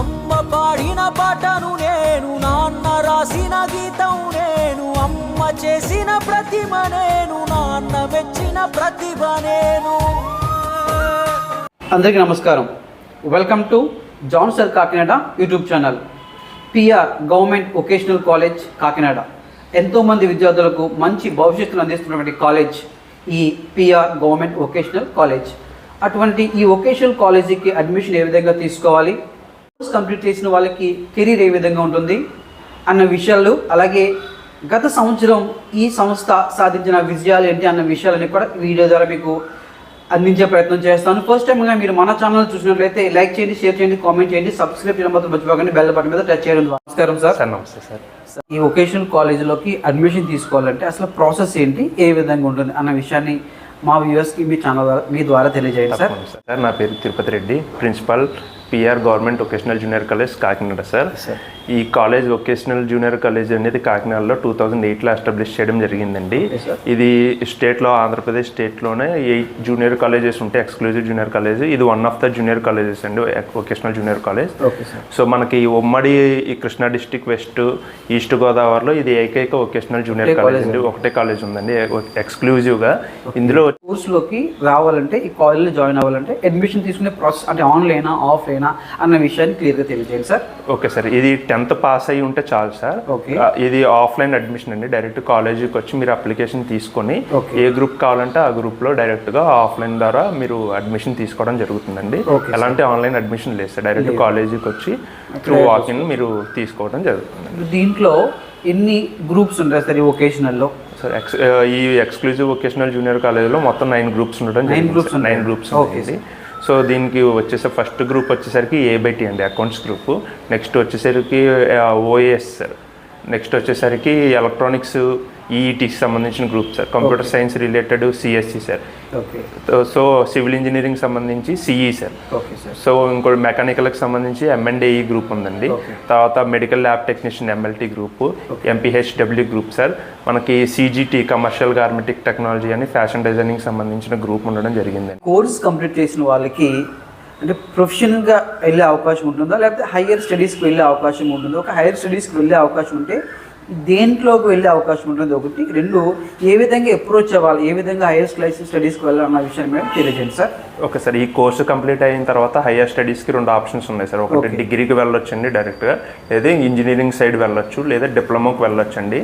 అమ్మ పాడిన పాటను నేను నాన్న రాసిన గీతం నేను అమ్మ చేసిన ప్రతిమ నేను నాన్న మెచ్చిన ప్రతిభ నేను. అందరికీ నమస్కారం. Welcome to John sir Kakinada YouTube channel PR government vocational college Kakinada ఎంతోమంది విద్యార్థులకు మంచి భవిష్యత్తును అందిస్తున్నటువంటి కాలేజ్ ఈ పిఆర్ గవర్నమెంట్ వొకేషనల్ కాలేజ్ అటువంటి ఈ వొకేషనల్ కాలేజీకి అడ్మిషన్ ఏ విధంగా తీసుకోవాలి? కంప్లీట్ చేసిన వాళ్ళకి కెరీర్ ఏ విధంగా ఉంటుంది అన్న విషయాలు అలాగే గత సంవత్సరం ఈ సంస్థ సాధించిన విజయాలు ఏంటి అన్న విషయాలన్నీ కూడా ఈ వీడియో ద్వారా మీకు అందించే ప్రయత్నం చేస్తాను. ఫస్ట్ టైం మీరు మన ఛానల్ చూసినట్లయితే లైక్ చేయండి షేర్ చేయండి కామెంట్ చేయండి సబ్స్క్రైబ్ చేయడం మాత్రం మర్చిపోకండి. బెల్ బటన్ మీద టచ్ చేయడం నమస్కారం సార్. సార్ నమస్తే సార్. ఈ వొకేషనల్ కాలేజీలోకి అడ్మిషన్ తీసుకోవాలంటే అసలు ప్రాసెస్ ఏంటి ఏ విధంగా ఉంటుంది అన్న విషయాన్ని మా వ్యూవర్స్కి మీ ఛానల్ ద్వారా మీ ద్వారా తెలియజేయండి సార్. సార్. నా పేరు Tirupati Reddy principal PR government vocational junior college Kakinada sir. ఈ కాలేజ్ వొకేషనల్ జూనియర్ కాలేజ్ అనేది కాకినాడలో టూ థౌజండ్ ఎయిట్లో ఎస్టాబ్లిష్ చేయడం జరిగిందండి. ఇది స్టేట్లో ఆంధ్రప్రదేశ్ స్టేట్లోనే ఎయిట్ జూనియర్ కాలేజెస్ ఉంటాయి ఎక్స్క్లూజివ్ జూనియర్ కాలేజ్ ఇది one of the junior colleges అండి వొకేషనల్ జూనియర్ కాలేజ్ సో మనకి ఉమ్మడి ఈ కృష్ణా డిస్టిక్ వెస్ట్ ఈస్ట్ గోదావరిలో ఇది ఏకైక వొకేషనల్ జూనియర్ కాలేజ్ అండి. ఒకటే కాలేజ్ ఉందండి ఎక్స్క్లూజివ్గా ఇందులో కోర్సులోకి రావాలంటే ఈ కాలేజ్లో జాయిన్ అవ్వాలంటే అడ్మిషన్ తీసుకునే ప్రాసెస్ అంటే ఆన్లైనా ఆఫ్లైనా అన్న విషయాన్ని క్లియర్గా తెలియజేయండి సార్. Okay sir. ఇది టెన్త్ పాస్ అయ్యి ఉంటే చాలు సార్. ఇది ఆఫ్లైన్ అడ్మిషన్ అండి. డైరెక్ట్ కాలేజీకి వచ్చి మీరు అప్లికేషన్ తీసుకొని. ఏ గ్రూప్ కావాలంటే ఆ గ్రూప్లో డైరెక్ట్గా ఆఫ్లైన్ ద్వారా మీరు అడ్మిషన్ తీసుకోవడం జరుగుతుందండి. ఎలాంటి ఆన్లైన్ అడ్మిషన్ లేదు సార్. డైరెక్ట్ కాలేజీకి వచ్చి త్రూ వాకిన్ మీరు తీసుకోవడం జరుగుతుంది దీంట్లో ఎన్ని గ్రూప్స్ ఉంటాయి సార్ ఈ వొకేషనల్లో? సార్ ఎక్స్ ఈ ఎక్స్క్లూజివ్ వొకేషనల్ జూనియర్ కాలేజీలో మొత్తం నైన్ గ్రూప్స్ ఉండడం సార్. ఉంటాయి. నైన్ గ్రూప్స్ ఉంటాయండి. సో దీనికి వచ్చేసి ఫస్ట్ గ్రూప్ వచ్చేసరికి ఏ బై టీ అండి అకౌంట్స్ గ్రూప్. నెక్స్ట్ వచ్చేసరికి ఓఏఎస్ సార్. నెక్స్ట్ వచ్చేసరికి ఎలక్ట్రానిక్స్ ఈఈటీకి సంబంధించిన group sir computer science related CSC sir okay so civil engineering సంబంధించి CE sir okay sir so ఇంకోటి మెకానికల్కి సంబంధించి ఎంఎన్డేఈ గ్రూప్ ఉందండి. Okay. తర్వాత medical lab technician MLT group MPHW group sir మనకి సీజీటీ కమర్షియల్ గార్మెటిక్ టెక్నాలజీ అని fashion designing సంబంధించిన group ఉండడం జరిగిందండి. కోర్స్ కంప్లీట్ చేసిన వాళ్ళకి అంటే ప్రొఫెషనల్గా వెళ్ళే అవకాశం ఉంటుందా? లేకపోతే హయ్యర్ స్టడీస్కి వెళ్ళే అవకాశం ఉంటుందా? ఒక హైయర్ స్టడీస్కి వెళ్ళే అవకాశం ఉంటే దేంట్లోకి వెళ్ళే అవకాశం ఉంటుంది ఒకటి. రెండు ఏ విధంగా అప్రోచ్ అవ్వాలి ఏ విధంగా హైయర్ క్లాస్ స్టడీస్కి వెళ్ళాలన్న విషయం మీద తెలియజేయండి సార్. ఓకే సార్ ఈ కోర్సు కంప్లీట్ అయిన తర్వాత హయ్యర్ స్టడీస్కి రెండు ఆప్షన్స్ ఉన్నాయి సార్. ఒకటి. డిగ్రీకి వెళ్ళొచ్చండి డైరెక్ట్గా లేదా ఇంజనీరింగ్ సైడ్ వెళ్ళొచ్చు లేదా డిప్లొమాకి వెళ్ళొచ్చండి.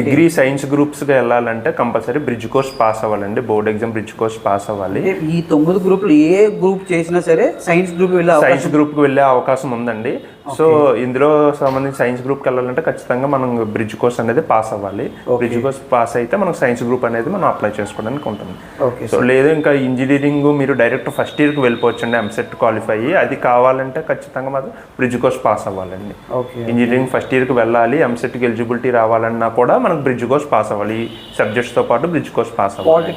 డిగ్రీ సైన్స్ గ్రూప్స్గా వెళ్ళాలంటే కంపల్సరీ బ్రిడ్జ్ కోర్స్ పాస్ అవ్వాలండి board exam bridge course pass అవ్వాలి. ఈ తొమ్మిది గ్రూపులు ఏ గ్రూప్ చేసినా సరే సైన్స్ గ్రూప్ వెళ్ళే సైన్స్ గ్రూప్కి వెళ్ళే అవకాశం ఉందండి. సో ఇందులో సంబంధించి సైన్స్ గ్రూప్కి వెళ్ళాలంటే ఖచ్చితంగా మనం బ్రిడ్జ్ కోర్స్ అనేది పాస్ అవ్వాలి. బ్రిడ్జ్ కోర్స్ పాస్ అయితే మనకు సైన్స్ గ్రూప్ అనేది మనం అప్లై చేసుకోవడానికి ఉంటుంది. సో లేదు ఇంకా ఇంజనీరింగ్ మీరు డైరెక్ట్ ఫస్ట్ ఇయర్కి వెళ్ళిపోవచ్చు అండి ఎంసెట్ క్వాలిఫై అయ్యి. అది కావాలంటే ఖచ్చితంగా మాత్రం బ్రిడ్జ్ కోర్స్ పాస్ అవ్వాలండి. ఇంజనీరింగ్ ఫస్ట్ ఇయర్కి వెళ్ళాలి ఎంసెట్కి ఎలిజిబిలిటీ రావాలన్నా కూడా మనకు బ్రిడ్జ్ కోర్స్ పాస్ అవ్వాలి. ఈ సబ్జెక్ట్స్తో పాటు బ్రిడ్జ్ కోర్స్ పాస్ అవ్వాలి.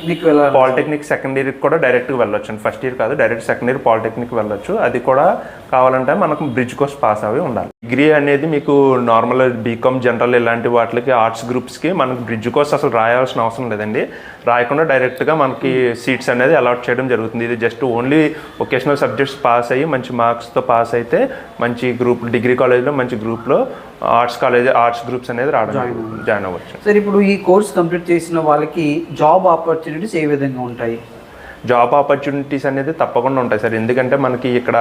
పాలిటెక్నిక్ సెకండ్ ఇయర్కి కూడా డైరెక్ట్గా వెళ్ళొచ్చు ఫస్ట్ ఇయర్ కాదు డైరెక్ట్ సెకండ్ ఇయర్ పాలిటెక్నిక్ వెళ్ళొచ్చు. అది కూడా కావాలంటే మనకు బ్రిడ్జ్ కోర్స్ పాస్ అవి ఉండాలి. డిగ్రీ అనేది మీకు నార్మల్ బీకామ్ జనరల్ ఇలాంటి వాటికి ఆర్ట్స్ గ్రూప్స్కి మనకు బ్రిడ్జ్ కోర్స్ అసలు రాయాల్సిన అవసరం లేదండి. రాయకుండా డైరెక్ట్గా మనకి సీట్స్ అనేది అలాట్ చేయడం జరుగుతుంది. ఇది just only vocational subjects pass అయ్యి మంచి మార్క్స్తో పాస్ అయితే మంచి గ్రూప్ డిగ్రీ కాలేజ్లో మంచి గ్రూప్లో ఆర్ట్స్ కాలేజ్ ఆర్ట్స్ గ్రూప్స్ అనేది రావడం. జాయిన్ అవ్వచ్చు. సార్ ఇప్పుడు ఈ కోర్స్ కంప్లీట్ చేసిన వాళ్ళకి జాబ్ ఆపర్చునిటీస్ ఏ విధంగా ఉంటాయి? జాబ్ ఆపర్చునిటీస్ అనేది తప్పకుండా ఉంటాయి సార్. ఎందుకంటే మనకి ఇక్కడ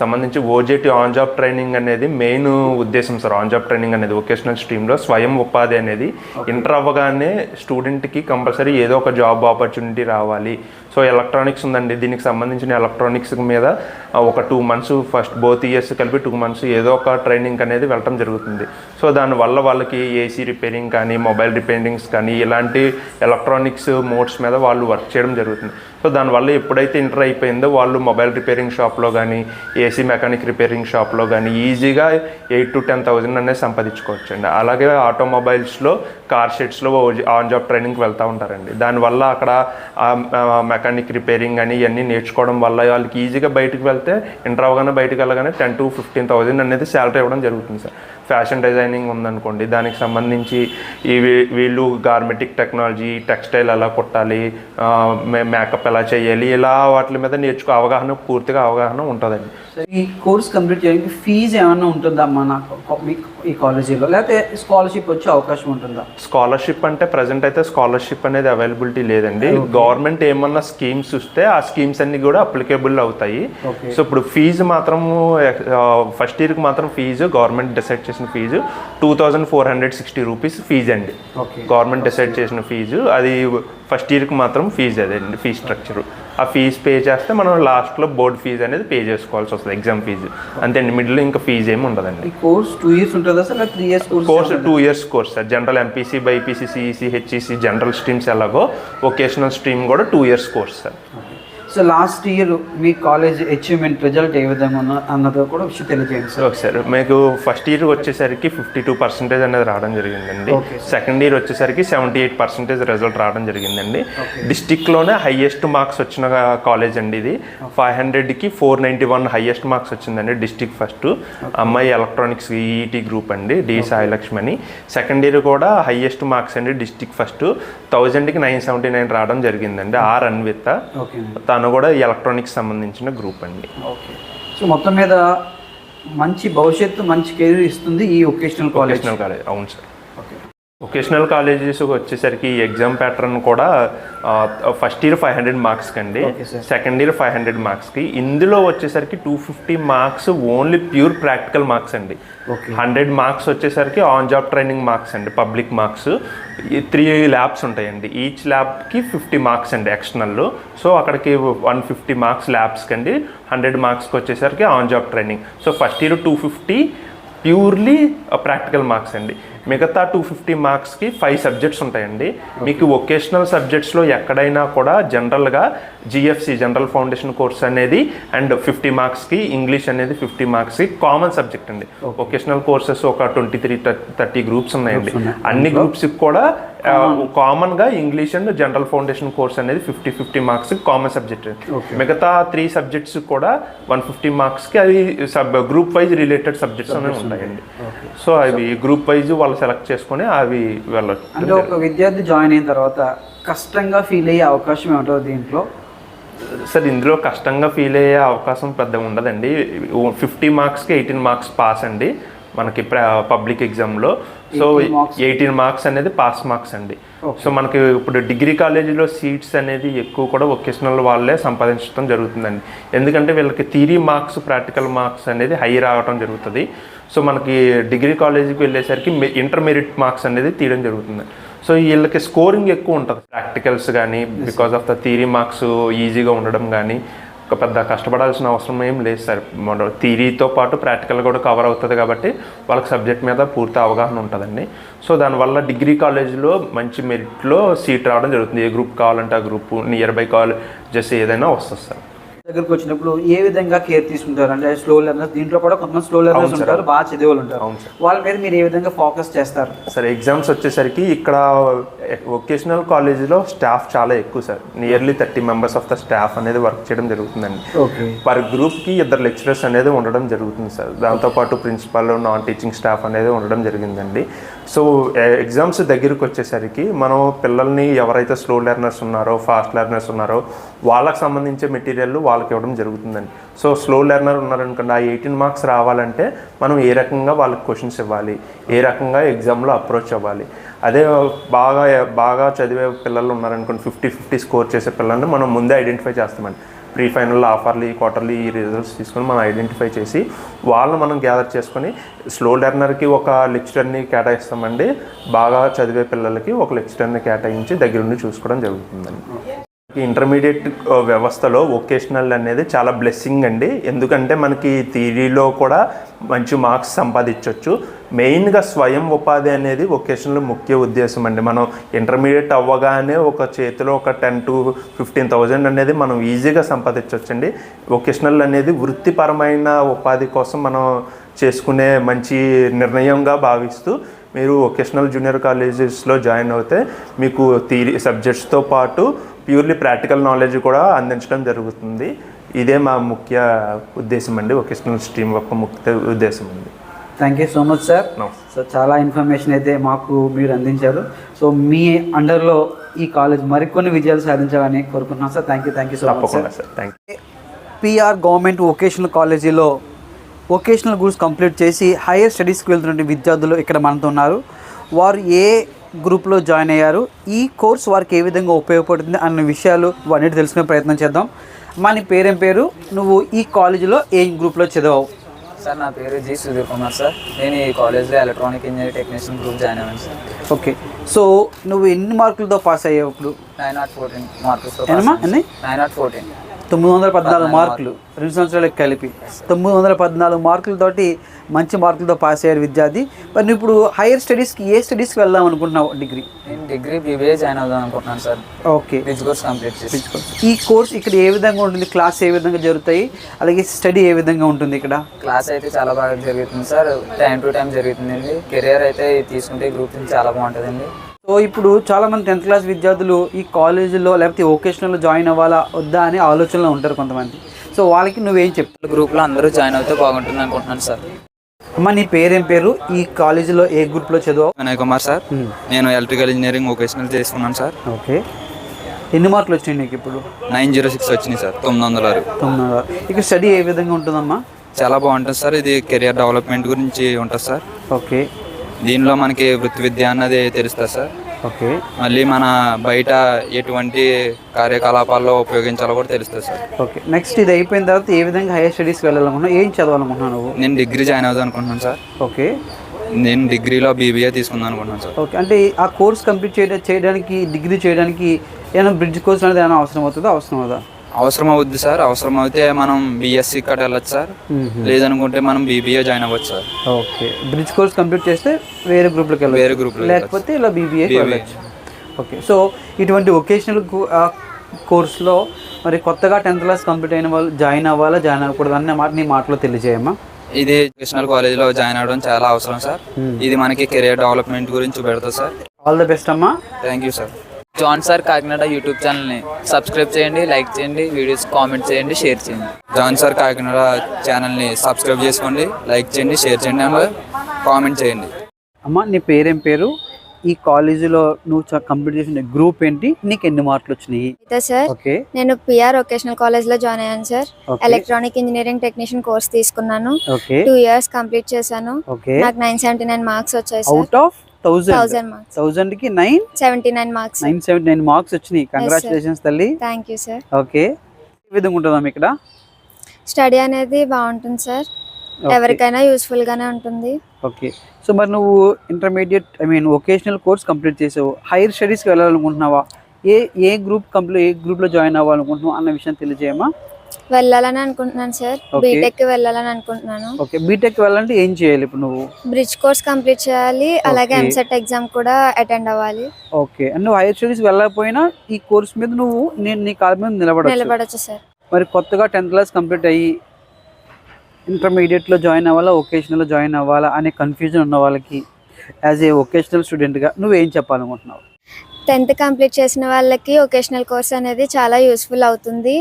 సంబంధించి ఓజేటీ ఆన్ జాబ్ ట్రైనింగ్ అనేది మెయిన్ ఉద్దేశం సార్. ఆన్ జాబ్ ట్రైనింగ్ అనేది వొకేషనల్ స్ట్రీమ్లో స్వయం ఉపాధి అనేది ఇంటర్ అవ్వగానే స్టూడెంట్కి కంపల్సరీ ఏదో ఒక జాబ్ ఆపర్చునిటీ రావాలి. సో ఎలక్ట్రానిక్స్ ఉందండి. దీనికి సంబంధించిన ఎలక్ట్రానిక్స్ మీద ఒక two months first both years కలిపి టూ మంత్స్ ఏదో ఒక ట్రైనింగ్ అనేది వెళ్ళటం జరుగుతుంది. సో దానివల్ల వాళ్ళకి ఏసీ రిపేరింగ్ కానీ మొబైల్ రిపేరింగ్స్ కానీ ఇలాంటి ఎలక్ట్రానిక్స్ మోడ్స్ మీద వాళ్ళు వర్క్ చేయడం జరుగుతుంది. సో దానివల్ల ఎప్పుడైతే ఇంటర్ అయిపోయిందో వాళ్ళు మొబైల్ రిపేరింగ్ షాప్లో కానీ ఏసీ మెకానిక్ రిపేరింగ్ షాప్లో కానీ ఈజీగా ఎయిట్ టు టెన్ థౌజండ్ అనేది సంపాదించుకోవచ్చు అండి అలాగే ఆటోమొబైల్స్లో కార్ షెడ్స్లో ఆన్ జాబ్ ట్రైనింగ్కి వెళ్తూ ఉంటారండి. దానివల్ల అక్కడ మెకానిక్ రిపేరింగ్ అని ఇవన్నీ నేర్చుకోవడం వల్ల వాళ్ళకి ఈజీగా బయటకు వెళ్తే ఇంటర్ అవగానే బయటకు వెళ్ళగానే టెన్ టు ఫిఫ్టీన్ థౌజండ్ అనేది శాలరీ ఇవ్వడం జరుగుతుంది సార్. ఫ్యాషన్ డిజైనింగ్ ఉందనుకోండి దానికి సంబంధించి ఈ వీళ్ళు గార్మెటిక్ టెక్నాలజీ టెక్స్టైల్ ఎలా కుట్టాలి మేకప్ ఎలా చేయాలి ఇలా వాటి మీద నేర్చుకో అవగాహన పూర్తిగా అవగాహన ఉంటుందండి. ఈ కోర్స్ కంప్లీట్ చేయడానికి ఫీజు ఏమైనా ఉంటుందా మన కా- మీ ఈ కాలేజీలో? లేకపోతే స్కాలర్షిప్ వచ్చే అవకాశం ఉంటుందా? స్కాలర్షిప్ అంటే ప్రజెంట్ అయితే స్కాలర్షిప్ అనేది అవైలబిలిటీ లేదండి. గవర్నమెంట్ ఏమన్నా స్కీమ్స్ ఇస్తే ఆ స్కీమ్స్ అన్ని కూడా అప్లికేబుల్ అవుతాయి. సో ఇప్పుడు ఫీజు మాత్రం ఫస్ట్ ఇయర్కి మాత్రం ఫీజు గవర్నమెంట్ డిసైడ్ చేసిన fee two thousand four hundred sixty rupees fee అండి. గవర్నమెంట్ డిసైడ్ చేసిన ఫీజు అది ఫస్ట్ ఇయర్కి మాత్రం ఫీజు అదండి ఫీజ్ స్ట్రక్చర్ ఆ ఫీజు పే చేస్తే మనం లాస్ట్లో బోర్డ్ ఫీజు అనేది పే చేసుకోవాల్సి వస్తుంది ఎగ్జామ్ ఫీజు. అంతేండి మిడిల్ ఇంకా ఫీజు ఏమి ఉండదండి. కోర్స్ టూ ఇయర్స్ ఉంటుందా sir three years course course two years course sir general MPC BiPC CEC HEC general streams ఎలాగో వొకేషనల్ స్ట్రీమ్ కూడా two years course sir. So last year మీ college achievement result ఏ విధంగా అన్నది కూడా విషయం తెలియజేయండి sir. Okay sir మీకు first year వచ్చేసరికి ఫిఫ్టీ టూ పర్సెంటేజ్ అనేది రావడం జరిగిందండి. సెకండ్ ఇయర్ వచ్చేసరికి సెవెంటీ ఎయిట్ పర్సెంటేజ్ రిజల్ట్ రావడం జరిగిందండి. డిస్టిక్లోనే హైయెస్ట్ మార్క్స్ వచ్చిన కాలేజ్ అండి ఇది. ఫైవ్ హండ్రెడ్కి four ninety one highest marks వచ్చిందండి డిస్టిక్ ఫస్ట్. అమ్మాయి ఎలక్ట్రానిక్స్ ఈఈటీ గ్రూప్ అండి డి సాయిలక్ష్మి అని సెకండ్ ఇయర్ కూడా హైయెస్ట్ మార్క్స్ అండి డిస్టిక్ ఫస్ట్. థౌజండ్కి నైన్ సెవెంటీ నైన్ రావడం జరిగిందండి ఆర్ అన్విత ఓకే తను కూడా ఎలక్ట్రానిక్స్ సంబంధించిన గ్రూప్ అండి. ఓకే. సో మొత్తం మీద మంచి భవిష్యత్తు మంచి కెరీర్ ఇస్తుంది ఈ వొకేషనల్ కాలేజ్ కాలేజ్ అవును సార్. వొకేషనల్ కాలేజెస్ వచ్చేసరికి ఎగ్జామ్ ప్యాటర్న్ కూడా ఫస్ట్ ఇయర్ ఫైవ్ హండ్రెడ్ మార్క్స్కి అండి. సెకండ్ ఇయర్ ఫైవ్ హండ్రెడ్ మార్క్స్కి ఇందులో వచ్చేసరికి two fifty marks only pure practical marks అండి. హండ్రెడ్ మార్క్స్ వచ్చేసరికి ఆన్ జాబ్ ట్రైనింగ్ మార్క్స్ అండి పబ్లిక్ మార్క్స్ త్రీ ల్యాబ్స్ ఉంటాయండి. ఈచ్ ల్యాబ్కి ఫిఫ్టీ మార్క్స్ అండి ఎక్స్టర్నల్ సో అక్కడికి వన్ ఫిఫ్టీ మార్క్స్ ల్యాబ్స్కి అండి హండ్రెడ్ మార్క్స్కి వచ్చేసరికి on job training so first year two fifty purely practical marks అండి. మిగతా టూ ఫిఫ్టీ మార్క్స్కి ఫైవ్ సబ్జెక్ట్స్ ఉంటాయండి. మీకు వొకేషనల్ సబ్జెక్ట్స్లో ఎక్కడైనా కూడా జనరల్గా జిఎఫ్సి జనరల్ ఫౌండేషన్ కోర్స్ అనేది అండ్ ఫిఫ్టీ మార్క్స్కి ఇంగ్లీష్ అనేది ఫిఫ్టీ మార్క్స్కి కామన్ సబ్జెక్ట్ అండి. వొకేషనల్ కోర్సెస్ ఒక ట్వంటీ త్రీ థర్టీ గ్రూప్స్ ఉన్నాయండి. అన్ని గ్రూప్స్కి కూడా కామన్గా English and general foundation course అనేది fifty fifty marks common subject మిగతా త్రీ సబ్జెక్ట్స్ కూడా వన్ ఫిఫ్టీ మార్క్స్కి అది sub group wise related subjects అనేవి ఉంటాయండి. సో అవి గ్రూప్ వైజ్ వాళ్ళు సెలెక్ట్ చేసుకొని అవి వెళ్ళచ్చు. అంటే ఒక విద్యార్థి జాయిన్ అయిన తర్వాత కష్టంగా ఫీల్ అయ్యే అవకాశం ఏముంటుంది దీంట్లో? సార్ ఇందులో కష్టంగా ఫీల్ అయ్యే అవకాశం పెద్దగా ఉండదండి. ఫిఫ్టీ మార్క్స్కి ఎయిటీన్ మార్క్స్ పాస్ అండి. మనకి పబ్లిక్ ఎగ్జామ్లో. So 18 marks. ఎయిటీన్ మార్క్స్ అనేది పాస్ మార్క్స్ అండి. సో మనకి ఇప్పుడు డిగ్రీ కాలేజీలో సీట్స్ అనేది ఎక్కువ కూడా వొకేషనల్ వాళ్ళే సంపాదించడం జరుగుతుందండి. ఎందుకంటే వీళ్ళకి థీరీ మార్క్స్ ప్రాక్టికల్ మార్క్స్ అనేది హై రావడం జరుగుతుంది. సో మనకి డిగ్రీ కాలేజీకి వెళ్ళేసరికి ఇంటర్మీడియట్ మార్క్స్ అనేది తీయడం జరుగుతుంది. సో వీళ్ళకి స్కోరింగ్ ఎక్కువ ఉంటుంది. ప్రాక్టికల్స్ కానీ because of the theory marks ఈజీగా ఉండడం కానీ పెద్ద కష్టపడాల్సిన అవసరం ఏం లేదు సార్. మన థీరీతో పాటు ప్రాక్టికల్ కూడా కవర్ అవుతుంది కాబట్టి వాళ్ళకి సబ్జెక్ట్ మీద పూర్తి అవగాహన ఉంటుందండి. సో దానివల్ల డిగ్రీ కాలేజీలో మంచి మెరిట్లో సీట్ రావడం జరుగుతుంది. ఏ గ్రూప్ కావాలంటే ఆ గ్రూప్ నియర్ బై కాలేజెస్ ఏదైనా వస్తుంది సార్. దగ్గరకు వచ్చినప్పుడు ఏ విధంగా కేర్ తీసుకుంటారు అంటే స్లో లెర్నర్స్ దీంట్లో కూడా కొంతమంది స్లో లెర్నర్స్. ఉంటారు బాగా చదివే వాళ్ళు ఉంటారు. వాళ్ళ మీద మీరు ఏ విధంగా ఫోకస్ చేస్తారు? సార్ ఎగ్జామ్స్ వచ్చేసరికి ఇక్కడ వొకేషనల్ కాలేజీలో స్టాఫ్ చాలా ఎక్కువ sir. Nearly thirty members of the staff అనేది వర్క్ చేయడం జరుగుతుందండి. పర్ గ్రూప్కి ఇద్దరు లెక్చరర్స్ అనేది ఉండడం జరుగుతుంది సార్. దాంతోపాటు ప్రిన్సిపల్ నాన్ టీచింగ్ స్టాఫ్ అనేది ఉండడం జరిగిందండి. సో ఎగ్జామ్స్ దగ్గరికి వచ్చేసరికి మనం పిల్లల్ని ఎవరైతే స్లో లెర్నర్స్ ఉన్నారో ఫాస్ట్ లెర్నర్స్ ఉన్నారో వాళ్ళకి సంబంధించే మెటీరియల్ వాళ్ళకి ఇవ్వడం జరుగుతుందండి. సో స్లో లెర్నర్ ఉన్నారనుకోండి ఆ ఎయిటీన్ మార్క్స్ రావాలంటే మనం ఏ రకంగా వాళ్ళకి క్వశ్చన్స్ ఇవ్వాలి ఏ రకంగా ఎగ్జామ్లో అప్రోచ్ అవ్వాలి. అదే బాగా బాగా చదివే పిల్లలు ఉన్నారనుకోండి ఫిఫ్టీ ఫిఫ్టీ స్కోర్ చేసే పిల్లల్ని మనం ముందే ఐడెంటిఫై చేస్తామండి. Pre final half yearly quarterly ఈ రిజల్ట్స్ తీసుకొని మనం ఐడెంటిఫై చేసి వాళ్ళని మనం గ్యాదర్ చేసుకొని స్లో లెర్నర్కి ఒక లెక్చరర్ని కేటాయిస్తామండి. బాగా చదివే పిల్లలకి ఒక లెక్చరర్ని కేటాయించి దగ్గరుండి చూసుకోవడం జరుగుతుందండి. ఇంటర్మీడియట్ వ్యవస్థలో వొకేషనల్ అనేది చాలా బ్లెస్సింగ్ అండి. ఎందుకంటే మనకి థియరీలో కూడా మంచి మార్క్స్ సంపాదించవచ్చు మెయిన్గా స్వయం ఉపాధి అనేది వొకేషనల్ ముఖ్య ఉద్దేశం అండి. మనం ఇంటర్మీడియట్ అవ్వగానే ఒక చేతిలో ఒక టెన్ టు ఫిఫ్టీన్ థౌజండ్ అనేది మనం ఈజీగా సంపాదించవచ్చండి వొకేషనల్ అనేది వృత్తిపరమైన ఉపాధి కోసం మనం చేసుకునే మంచి నిర్ణయంగా భావిస్తూ మీరు వొకేషనల్ జూనియర్ కాలేజెస్లో జాయిన్ అవుతే మీకు థియరీ సబ్జెక్ట్స్తో పాటు ప్యూర్లీ ప్రాక్టికల్ నాలెడ్జ్ కూడా అందించడం జరుగుతుంది. ఇదే మా ముఖ్య ఉద్దేశం అండి. వొకేషనల్ స్ట్రీమ్ యొక్క ముఖ్య ఉద్దేశం అండి. Thank you so much sir. So చాలా ఇన్ఫర్మేషన్ అయితే మాకు మీరు అందించారు. సో మీ అండర్లో ఈ కాలేజ్ మరికొన్ని విజయాలు సాధించాలని కోరుకుంటున్నాం sir thank you thank you so much sir thank you PR government vocational కాలేజీలో వొకేషనల్ కోర్స్ కంప్లీట్ చేసి హైయర్ స్టడీస్కి వెళ్తున్న విద్యార్థులు ఇక్కడ మనతో ఉన్నారు. వారు ఏ గ్రూప్లో జాయిన్ అయ్యారు. ఈ కోర్స్ వారికి ఏ విధంగా ఉపయోగపడుతుంది అన్న విషయాలు వాటిని తెలుసుకునే ప్రయత్నం చేద్దాం. మా నీ పేరేం పేరు? నువ్వు ఈ కాలేజీలో ఏ గ్రూప్లో చదివావు? సార్ నా పేరు జి సుధీర్ కుమార్ సార్. నేను ఈ కాలేజ్లో electronic engineering technician group join అయ్యాను సార్. ఓకే. సో నువ్వు ఎన్ని మార్కులతో పాస్ అయ్యావు ఇప్పుడు? Nine nought fourteen? ఎన్ని? నైన్ నాట్ ఫోర్టీన్ తొమ్మిది వందల పద్నాలుగు మార్కులు రెండు సంవత్సరాలకు కలిపి. తొమ్మిది వందల పద్నాలుగు మార్కులతోటి మంచి మార్కులతో పాస్ అయ్యారు విద్యార్థి. మరి నువ్వు ఇప్పుడు హైయర్ స్టడీస్కి ఏ స్టడీస్కి వెళ్దాం అనుకుంటున్నావు? డిగ్రీ నేను డిగ్రీ బీబీఏ జాయిన్ అవుదాం అనుకుంటున్నాను సార్. ఓకే కోర్స్ కంప్లీట్ చేసి. ఈ కోర్స్ ఇక్కడ ఏ విధంగా ఉంటుంది? క్లాస్ ఏ విధంగా జరుగుతాయి? అలాగే స్టడీ ఏ విధంగా ఉంటుంది ఇక్కడ? క్లాస్ అయితే చాలా బాగా జరుగుతుంది సార్. టైం టు టైం జరుగుతుందండి. కెరియర్ అయితే తీసుకుంటే గ్రూప్ చాలా బాగుంటుందండి. సో ఇప్పుడు చాలా మంది టెన్త్ క్లాస్ విద్యార్థులు ఈ కాలేజీలో లేకపోతే వొకేషనల్లో జాయిన్ అవ్వాలా వద్దా అనే ఆలోచనలో ఉంటారు కొంతమంది. సో వాళ్ళకి నువ్వేం చెప్తావు? గ్రూప్లో అందరూ జాయిన్ అవుతే బాగుంటుంది అనుకుంటున్నాను సార్. అమ్మ నీ పేరేం పేరు? ఈ కాలేజీలో ఏ గ్రూప్లో చదువు? వినయ్ కుమార్ సార్. నేను ఎలక్ట్రికల్ ఇంజనీరింగ్ వొకేషనల్ చేసుకున్నాను సార్. ఓకే. ఎన్ని మార్కులు వచ్చినాయి నీకు ఇప్పుడు? నైన్ జీరో సిక్స్ వచ్చినాయి సార్ తొమ్మిది వందల ఆరు. తొమ్మిది వందల. ఇక్కడ స్టడీ ఏ విధంగా ఉంటుందమ్మా? చాలా బాగుంటుంది సార్ ఇది కెరియర్ డెవలప్మెంట్ గురించి ఉంటుంది సార్. ఓకే. దీనిలో మనకి వృత్తి విద్య అన్నది తెలుస్తుంది సార్. ఓకే. మళ్ళీ మన బయట ఎటువంటి కార్యకలాపాల్లో ఉపయోగించాలో కూడా తెలుస్తుంది సార్. ఓకే. నెక్స్ట్ ఇది అయిపోయిన తర్వాత ఏ విధంగా హైయర్ స్టడీస్కి వెళ్ళాలనుకుంటున్నావు ఏం చదవాలనుకుంటున్నావు నువ్వు? నేను డిగ్రీ జాయిన్ అవుదాం అనుకుంటున్నాను సార్. ఓకే. నేను డిగ్రీలో బీబీఏ తీసుకుందాం అనుకుంటున్నాను సార్. ఓకే. అంటే ఆ కోర్స్ కంప్లీట్ చేయడం చేయడానికి డిగ్రీ చేయడానికి ఏమైనా బ్రిడ్జ్ కోర్స్ అనేది ఏమైనా అవసరం అవుతుందా? అవసరం అవుదా? అవసరం అవుద్ది సార్ అవసరం అయితే మనం బీఎస్సీ కట్ వెళ్ళొచ్చు సార్. లేదనుకుంటే మనం బీబీఏ జాయిన్ అవ్వచ్చు sir. Okay. Bridge course complete చేస్తే వేరే గ్రూప్లోకి వెళ్ళాలి వేరే గ్రూప్లో లేకపోతే ఇలా బీబీఏ. వెళ్ళచ్చు. ఓకే. సో ఇటువంటి వొకేషనల్ కోర్స్లో మరి కొత్తగా టెన్త్ క్లాస్ కంప్లీట్ అయిన వాళ్ళు జాయిన్ అవ్వాలా జాయిన్ అవ్వకూడదు అన్న మాట నీ మాటలో తెలియజేయమ్మా. ఇది ఎడ్యుకేషనల్ కాలేజ్లో జాయిన్ అవ్వడం చాలా అవసరం సార్. ఇది మనకి కెరియర్ డెవలప్మెంట్ గురించి పెడతా సార్. ఆల్ ద బెస్ట్ అమ్మా. Thank you sir John sir Kakinada YouTube ఛానల్ని సబ్స్క్రైబ్ చేయండి లైక్ చేయండి వీడియోస్ కామెంట్ చేయండి షేర్ చేయండి. జాన్ సార్ కాకినాడ ఛానల్ని సబ్స్క్రైబ్ చేసుకోండి లైక్ చేయండి షేర్ చేయండి అండ్ కామెంట్ చేయండి. అమ్మ నీ పేరేం పేరు? ఈ కాలేజీలో నువ్వు కంప్లీట్ చేసిన గ్రూప్ ఏంటి? నీకు ఎన్ని మార్కులు వచ్చినాయి? అయితే సార్ ఓకే. నేను పిఆర్ వొకేషనల్ కాలేజ్లో జాయిన్ అయ్యాను sir. Electronic engineering technician course తీసుకున్నాను. టూ ఇయర్స్ కంప్లీట్ చేశాను. నాకు నైన్ సెవెంటీ నైన్ మార్క్స్ వచ్చాయి sir. Out of thousand. Thousand థౌజండ్కి nine? Seventy nine marks. Nine seventy nine marks వచ్చినాయి. కంగ్రాచులేషన్స్ తల్లి. Thank you sir okay. ఏ విధంగా ఉంటుందమ్మా ఇక్కడ? స్టడీ అనేది బాగుంటుంది సార్. ఎవరికైనా యూస్ఫుల్ గానే ఉంటుంది. ఓకే. సో మరి నువ్వు intermediate I mean vocational course complete చేసావు. హైయర్ స్టడీస్కి వెళ్ళాలనుకుంటున్నావా? A A group complete A గ్రూప్లో జాయిన్ అవ్వాలనుకుంటున్నావు? అన్న విషయం తెలియజేయమ్మా. వెళ్ళాలని అనుకుంటున్నాను సార్. బీటెక్ వెళ్ళాలని అనుకుంటున్నాను. ఓకే బీటెక్ వెళ్ళాలంటే ఏం చేయాలి ఇప్పుడు నువ్వు? బ్రిడ్జ్ కోర్స్ కంప్లీట్ చేయాలి. అలాగే. ఎంసెట్ ఎగ్జామ్ కూడా అటెండ్ అవ్వాలి. ఓకే అండ్ నువ్వు హైయర్ స్టడీస్ వెళ్ళకపోయినా ఈ కోర్స్ మీద నువ్వు నేను నీ కాళ్ళ మీద నిలబడచ్చు. నిలబడచ్చు సార్. మరి కొత్తగా టెన్త్ క్లాస్ కంప్లీట్ అయ్యి ఇంటర్మీడియట్లో జాయిన్ అవ్వాలా వొకేషనల్లో జాయిన్ అవ్వాలా అనే కన్ఫ్యూజన్ ఉన్న వాళ్ళకి యాజ్ ఏ వొకేషనల్ స్టూడెంట్గా నువ్వేం చెప్పాలనుకుంటున్నావు? టెన్త్ కంప్లీట్ చేసిన వాళ్ళకి ఒకేషనల్ కోర్స్ అనేది చాలా యూస్ఫుల్ అవుతుంది.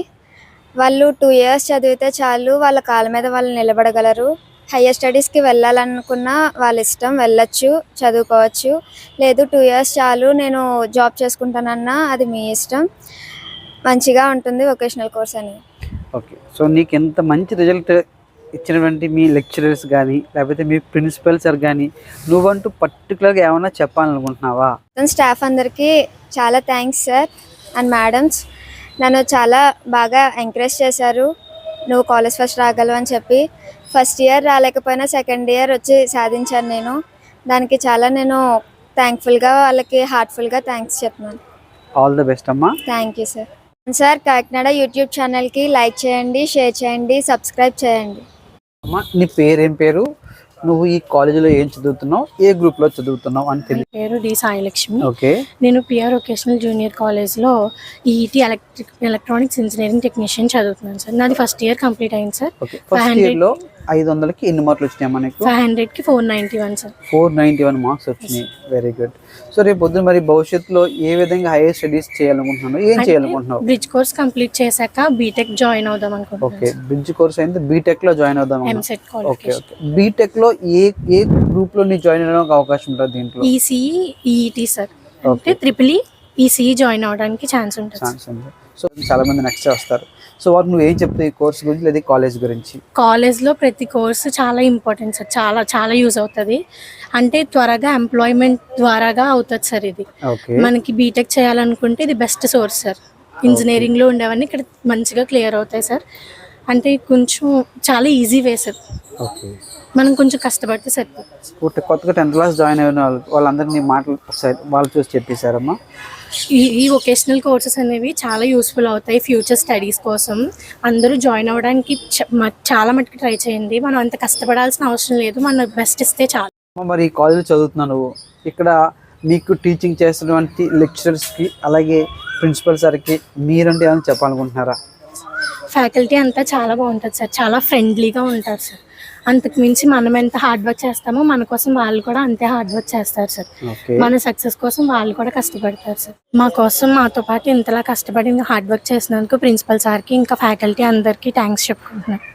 వాళ్ళు టూ ఇయర్స్ చదివితే చాలు వాళ్ళ కాళ్ళ మీద వాళ్ళు నిలబడగలరు. హయ్యర్ స్టడీస్కి వెళ్ళాలనుకున్న వాళ్ళ ఇష్టం వెళ్ళొచ్చు చదువుకోవచ్చు. లేదు టూ ఇయర్స్ చాలు నేను జాబ్ చేసుకుంటానన్నా అది మీ ఇష్టం. మంచిగా ఉంటుంది వొకేషనల్ కోర్స్ అనేది ఓకే సో నీకు ఎంత మంచి రిజల్ట్ ఇచ్చినటువంటి మీ లెక్చరర్స్ కానీ లేకపోతే మీ ప్రిన్సిపల్ సార్ కానీ నువ్వంటూ పర్టికులర్గా ఏమైనా చెప్పాలనుకుంటున్నావా? స్టాఫ్ అందరికీ చాలా థ్యాంక్స్ సార్ అండ్ మేడమ్స్ నన్ను చాలా బాగా ఎంకరేజ్ చేశారు. నువ్వు కాలేజ్ ఫస్ట్ రాగలవు అని చెప్పి. ఫస్ట్ ఇయర్ రాలేకపోయినా సెకండ్ ఇయర్ వచ్చి సాధించాను నేను. దానికి చాలా నేను థ్యాంక్ఫుల్గా వాళ్ళకి హార్ట్ఫుల్గా థ్యాంక్స్ చెప్తున్నాను. ఆల్ ద బెస్ట్ అమ్మా. Thank you sir sir Kakinada YouTube ఛానల్కి లైక్ చేయండి షేర్ చేయండి సబ్స్క్రైబ్ చేయండి. అమ్మా నీ పేరేం పేరు? నువ్వు ఈ కాలేజీలో ఏం చదువుతున్నావు? ఏ గ్రూప్లో చదువుతున్నావు అని తెలియదు పేరు డి సాయిలక్ష్మి. ఓకే. నేను పిఆర్ వొకేషనల్ జూనియర్ కాలేజ్లో EET electric electronics engineering technician చదువుతున్నాను సార్. నాది ఫస్ట్ ఇయర్ కంప్లీట్ అయింది సార్. ఫస్ట్ 500 ఇయర్లో ఐదు వందలకి ఎన్ని మార్కులు వచ్చినాయి మనకు ఫైవ్ హండ్రెడ్కి four ninety one sir four ninety one marks వచ్చినాయి. వెరీ గుడ్ సో రేపు పొద్దున మరి భవిష్యత్తులో ఏ విధంగా హైయర్ స్టడీస్ చేయాలనుకుంటున్నావు? ఏం చేయాలనుకుంటున్నావు? బ్రిడ్జ్ కోర్స్ కంప్లీట్ చేశాక బీటెక్ జాయిన్ అవుదాం ఓకే అనుకుంటున్నాను బ్రిడ్జ్ కోర్స్ అయితే బీటెక్లో జాయిన్ అవుదాం ఎంసెట్ ఓకే ఓకే బీటెక్లో ఏ ఏ గ్రూప్లో నీ జాయిన్ అవ్వడానికి అవకాశం ఉంటుంది దీంట్లో? ఈసీఈ ఈఈటీ సార్ అంటే ట్రిపుల్ ఈసీఈ జాయిన్ అవడానికి ఛాన్స్ ఉంటుంది ఛాన్స్ ఉంది. సో చాలా మంది నెక్స్ట్ వస్తారు. సో వారు నువ్వు ఏం చెప్తావు ఈ కోర్స్ గురించి లేదా కాలేజ్ గురించి? కాలేజ్లో ప్రతి కోర్సు చాలా ఇంపార్టెంట్ సార్. చాలా చాలా యూజ్ అవుతుంది. అంటే త్వరగా ఎంప్లాయ్మెంట్ ద్వారాగా అవుతుంది సార్ ఇది. మనకి బీటెక్ చేయాలనుకుంటే ఇది బెస్ట్ సోర్స్ సార్. ఇంజనీరింగ్లో ఉండేవన్నీ ఇక్కడ మంచిగా క్లియర్ అవుతాయి సార్. అంటే కొంచెం చాలా ఈజీ వే సార్ ఓకే మనం కొంచెం కష్టపడితే సరిపోతుంది ఇప్పుడు కొత్తగా టెన్త్ క్లాస్ జాయిన్ అయిన వాళ్ళు వాళ్ళందరినీ మాటలు వాళ్ళు చూసి చెప్పేశారమ్మా? ఈ ఈ వొకేషనల్ కోర్సెస్ అనేవి చాలా యూస్ఫుల్ అవుతాయి ఫ్యూచర్ స్టడీస్ కోసం. అందరూ జాయిన్ అవ్వడానికి చాలా మటుకు ట్రై చేయండి. మనం అంత కష్టపడాల్సిన అవసరం లేదు. మన బెస్ట్ ఇస్తే చాలు. మరి ఈ కాలేజ్ చదువుతున్నావు నువ్వు. ఇక్కడ నీకు టీచింగ్ చేస్తున్నటువంటి లెక్చరర్స్కి అలాగే ప్రిన్సిపల్ సార్కి మీరంటే ఏమైనా చెప్పాలనుకుంటున్నారా? ఫ్యాకల్టీ అంతా చాలా బాగుంటుంది సార్. చాలా ఫ్రెండ్లీగా ఉంటారు సార్. అంతకు మించి మనం ఎంత హార్డ్ వర్క్ చేస్తామో మన కోసం వాళ్ళు కూడా అంతే హార్డ్ వర్క్ చేస్తారు సార్. మన సక్సెస్ కోసం వాళ్ళు కూడా కష్టపడతారు సార్. మా కోసం మాతో పాటు ఇంతలా కష్టపడి హార్డ్ వర్క్ చేసినందుకు ప్రిన్సిపల్ సార్కి ఇంకా ఫ్యాకల్టీ అందరికీ థ్యాంక్స్ చెప్పుకుంటున్నాను.